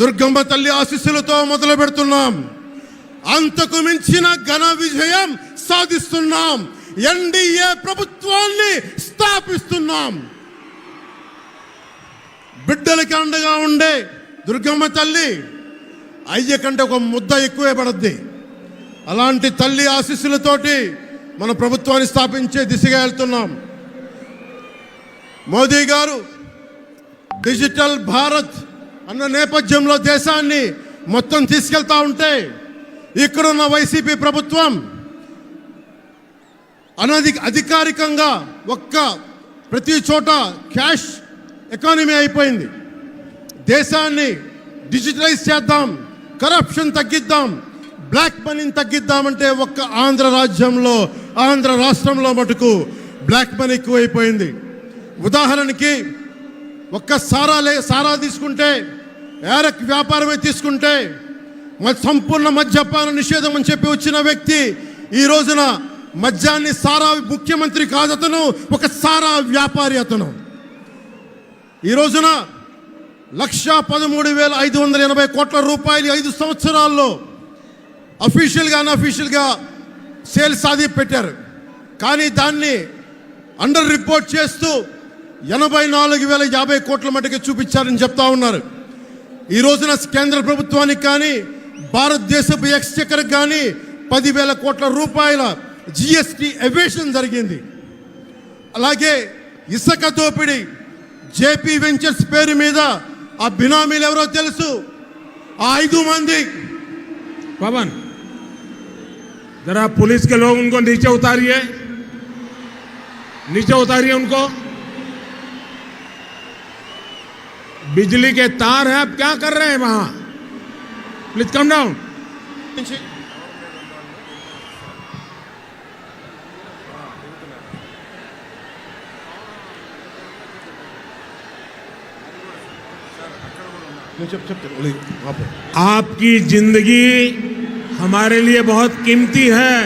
దుర్గమ్మ తల్లి ఆశీస్సులతో మొదలు పెడుతున్నాం. అంతకు మించిన ఘన విజయం సాధిస్తున్నాం. ఎన్డీఏ ప్రభుత్వాన్ని స్థాపిస్తున్నాం. బిడ్డలకి అండగా ఉండే దుర్గమ్మ తల్లి అయ్య కంటే ఒక ముద్ద ఎక్కువే పడద్ది. అలాంటి తల్లి ఆశీస్సులతోటి మన ప్రభుత్వాన్ని స్థాపించే దిశగా వెళ్తున్నాం. మోదీ గారు డిజిటల్ భారత్ అన్న నేపథ్యంలో దేశాన్ని మొత్తం తీసుకెళ్తా ఉంటే ఇక్కడున్న వైసీపీ ప్రభుత్వం అనధి అధికారికంగా ఒక్క ప్రతి చోట క్యాష్ ఎకానమీ అయిపోయింది. దేశాన్ని డిజిటలైజ్ చేద్దాం కరప్షన్ తగ్గిద్దాం బ్లాక్ మనీని తగ్గిద్దామంటే ఒక్క ఆంధ్ర రాజ్యంలో ఆంధ్ర రాష్ట్రంలో మటుకు బ్లాక్ మనీ ఎక్కువైపోయింది. ఉదాహరణకి ఒక్క సారా లే సారా తీసుకుంటే ఏరక్ వ్యాపారమే తీసుకుంటే సంపూర్ణ మద్యపాన నిషేధం అని చెప్పి వచ్చిన వ్యక్తి ఈ రోజున మద్యాన్ని సారా ముఖ్యమంత్రి కాదు అతను ఒక సారా వ్యాపారి అతను. ఈ రోజున లక్షా పదమూడు వేల ఐదు వందల ఎనభై కోట్ల రూపాయలు ఐదు సంవత్సరాల్లో అఫీషియల్గా అన్అఫీషియల్గా సేల్స్ సాధి పెట్టారు. కానీ దాన్ని అండర్ రిపోర్ట్ చేస్తూ ఎనభై నాలుగు వేల యాభై కోట్ల మటుకు చూపించారని చెప్తా ఉన్నారు. ఈ రోజున కేంద్ర ప్రభుత్వానికి కానీ భారతదేశపు ఎక్స్చెక్కర్కి కానీ పదివేల కోట్ల రూపాయల జిఎస్టి ఎవేషన్ జరిగింది అలాగే ఇసుక దోపిడీ జేపీ వెంచర్స్ పేరు మీద ఆ బినామీలు ఎవరో తెలుసు ఆ ఐదు మంది पवन जरा पुलिस के लोग उनको नीचे उतारिए नीचे उतारिए उनको बिजली के तार हैं, आप क्या कर रहे हैं वहाँ? प्लीज़ कम डाउन आपकी ज़िंदगी हमारे लिए बहुत कीमती है।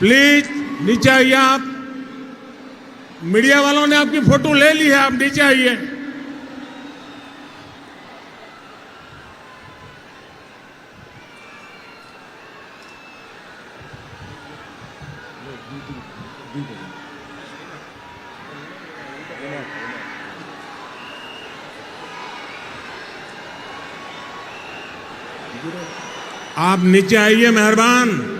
प्लीज़ नीचे आइए आप। मीडिया वालों ने आपकी फ़ोटो ले ली है, आप नीचे आइए। आप नीचे आइए, मेहरबान।